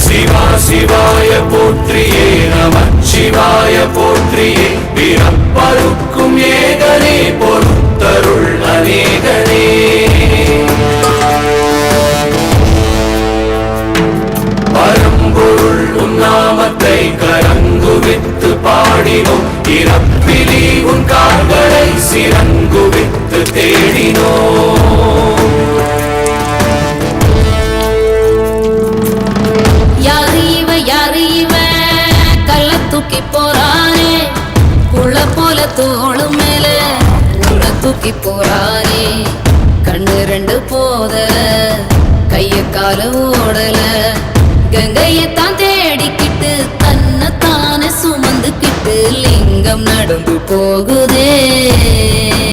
சிவா சிவாய போற்றியே நமச்சிவாய போற்றியே பிறப்பருக்கும் ஏகனே பொறுத்தருள் அநேகனே. பரம்பொருள் உன்னாமத்தை கரங்குவித்து பாடினோம். இறப்பிலே தூக்கி போறானே புள்ள போல தோளும் மேல உள்ள தூக்கி போறானே கண்ணு ரெண்டு போதல கைய கால ஓடல. கங்கையத்தான் தேடிக்கிட்டு தன்னை தானே சுமந்துக்கிட்டு லிங்கம் நடந்து போகுதே.